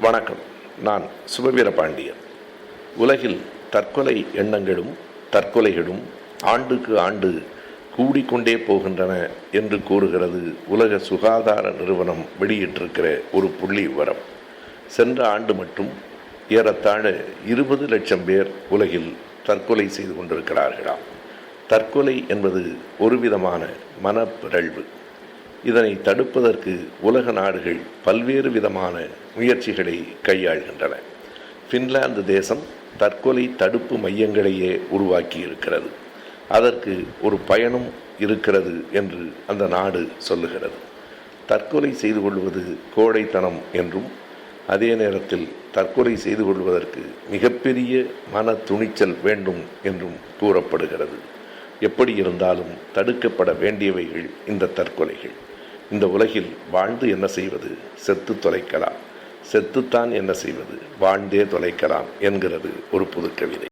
வணக்கம். நான் சுபவீர பாண்டியன் உலகில் தற்கொலை எண்ணங்களும் தற்கொலைகளும் ஆண்டுக்கு ஆண்டு கூடிக்கொண்டே போகின்றன என்று கூறுகிறது உலக சுகாதார நிறுவனம் வெளியிட்டிருக்கிற ஒரு புள்ளி விவரம். சென்ற ஆண்டு மட்டும் ஏறத்தாழ இருபது லட்சம் பேர் உலகில் தற்கொலை செய்து கொண்டிருக்கிறார்களாம். தற்கொலை என்பது ஒரு விதமான மனப்பிறழ்வு. இதனை தடுப்பதற்கு உலக நாடுகள் பல்வேறு விதமான முயற்சிகளை கையாள்கின்றன. ஃபின்லாந்து தேசம் தற்கொலை தடுப்பு மையங்களையே உருவாக்கி இருக்கிறது அதற்கு ஒரு பயனும் இருக்கிறது என்று அந்த நாடு சொல்லுகிறது. தற்கொலை செய்து கொள்வது கோடைத்தனம் என்றும் அதே நேரத்தில் தற்கொலை செய்து கொள்வதற்கு மிகப்பெரிய மன துணிச்சல் வேண்டும் என்றும் கூறப்படுகிறது. எப்படி இருந்தாலும் தடுக்கப்பட வேண்டியவைகள் இந்த தற்கொலைகள். இந்த உலகில் வாழ்ந்து என்ன செய்வது? செத்து தொலைக்கலாம். செத்துத்தான் என்ன செய்வது? வாழ்ந்தே தொலைக்கலாம் என்கிறது ஒரு புது கவிதை